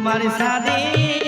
तुम्हारी शादी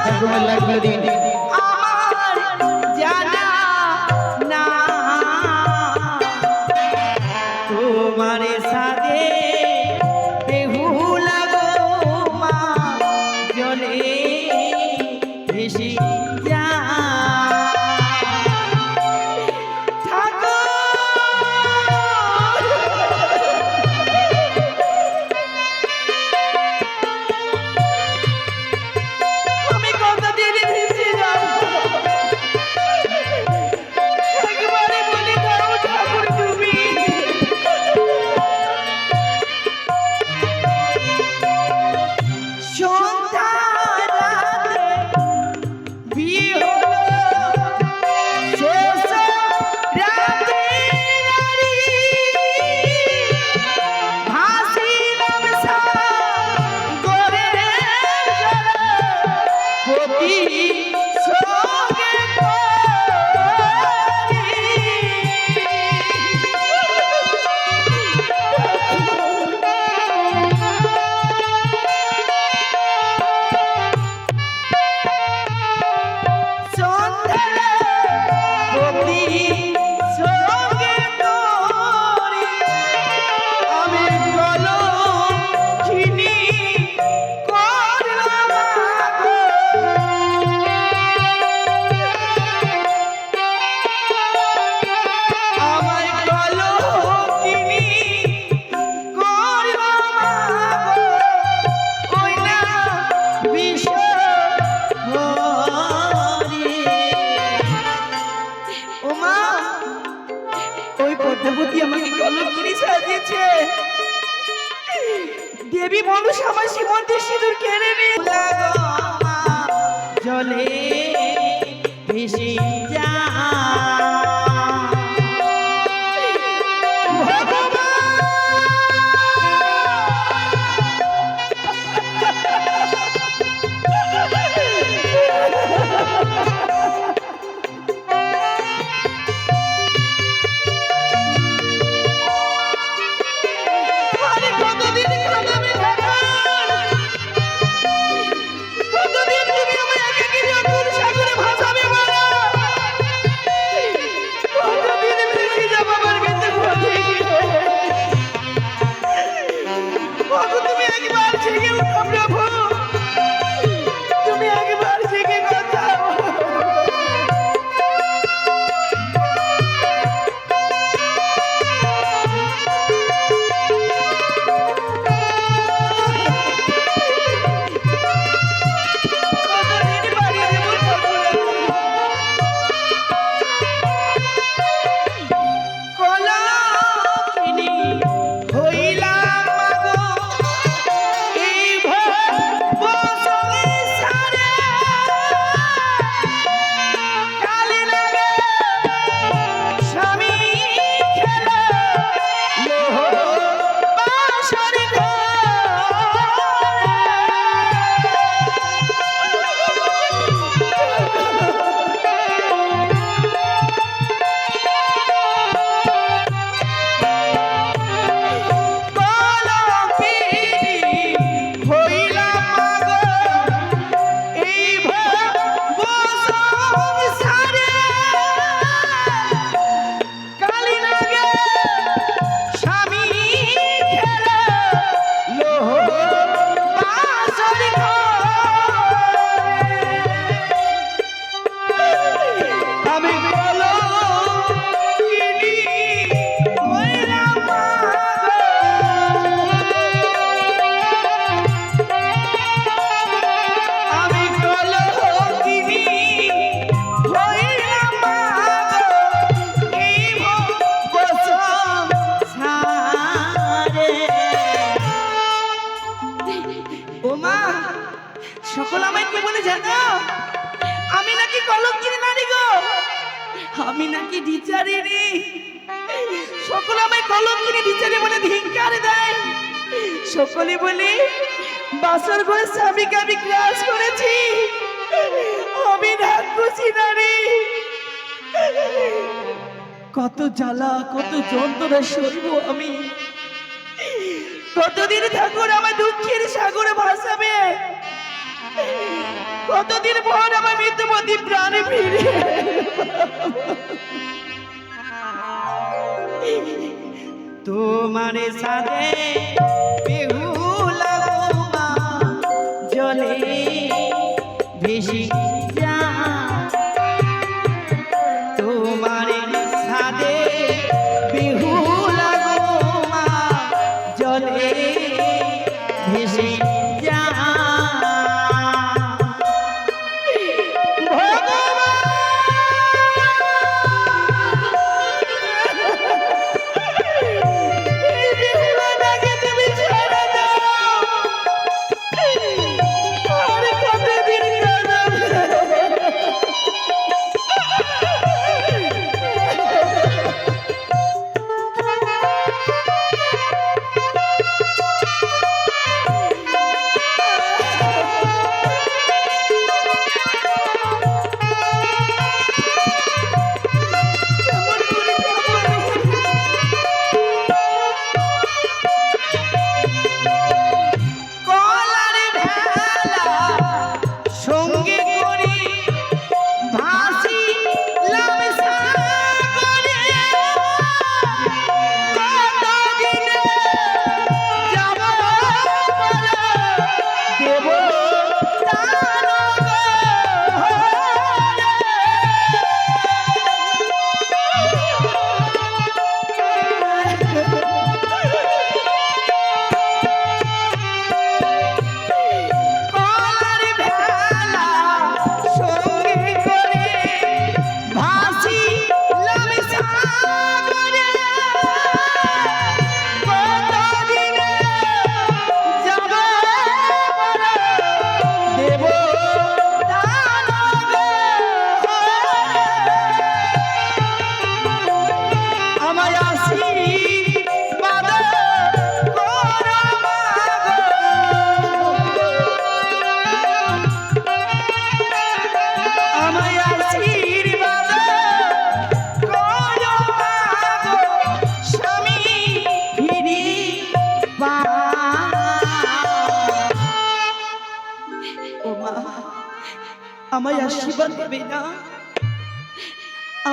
থাকবেন লাইক বলে দিন দেবী মানুষ আমার সীমন্তের সিঁদুর কেড়ে নিয়ে মা সকল আমায় কি বলে জানো আমি নাকি কলঙ্কিনী নারী গো? আমি নাকি বিচারিনি সকল আমায় কলঙ্কিনী বিচারি বলে ধিঙ্কার দেয়। সকলে বলে, বাসর ঘরে স্বামীকে আমি ক্লাস করেছি। আমি রাক্ষসী নারী কত জ্বালা, কত যন্ত্রণা সইব আমি। কতদিন ঠাকুর আমার দুঃখের সাগরে ভাসাবে? কতদিন পর আমার মৃত্যুপতি প্রাণে ফিরে তোমার সাথে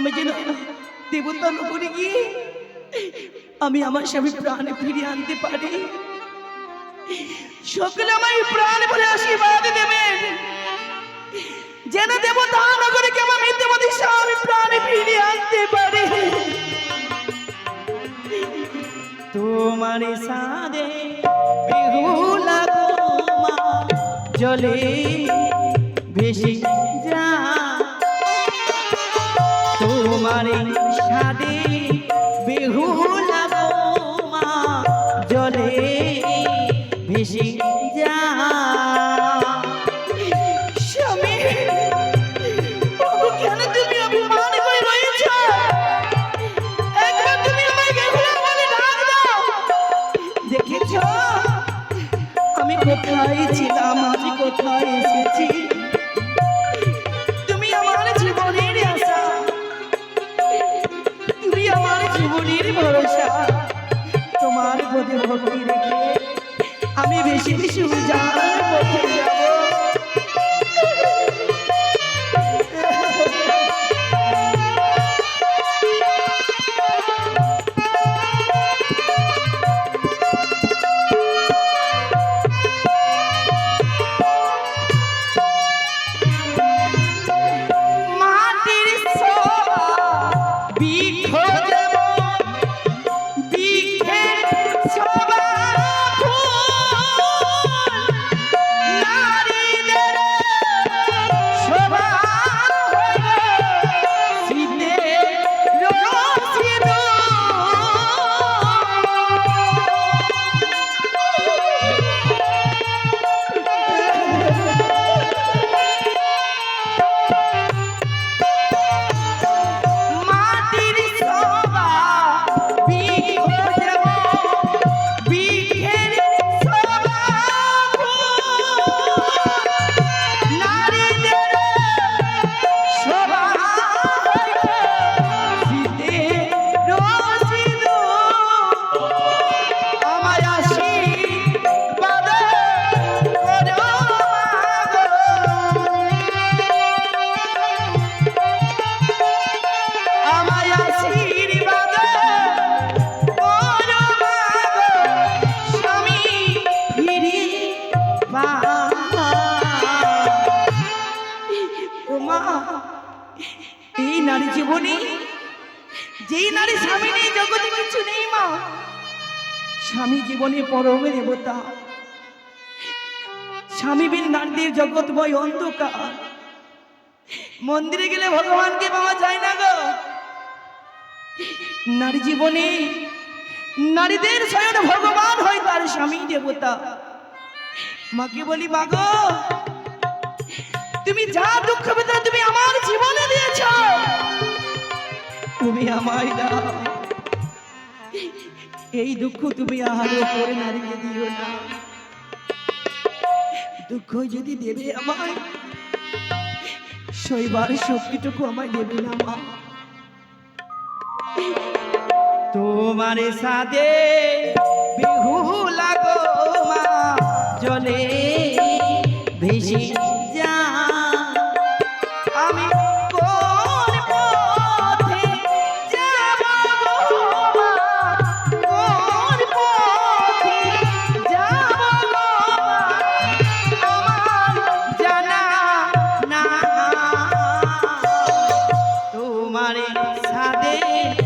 আমি যেন দেবতা নগরে গিয়ে আমি আমার স্বামী প্রাণে ফিরিয়ে আনতে পারি। সকলে আমায় প্রাণ বলে আশীর্বাদ দেবেন যেন দেবতা নগরে কে আমার মৃত্যুমতি স্বামী প্রাণে ফিরিয়ে আনতে পারি। তোমার সাদে বেহুলা গোমা জলে ভেসে তোমার সাদে বেহুলা গোমা জলে ভেসে যা। স্বামী বাবু, কেন স্বামী জীবনে পরমে দেবতা। স্বামী বিন নারীদের জগৎময় অন্ধকার। মন্দিরে গেলে ভগবানকে পাওয়া যায় না গো। নারী জীবনে নারীদের স্বয়ং ভগবান হয় তার স্বামী দেবতা। মাকে বলি মাগো তুমি যা দুঃখ বেদনা তুমি আমার জীবনে দিয়েছ, তুমি আমায় দাও। এই দুঃখ তুমি আহারে করে নারীকে দিও না। দুঃখ যদি দেবে আমায় শৈবার শক্তিটুকু আমায় দেবে না মা। তোমার সাথে বিহু লাগো মা, জলে তোমার সাদে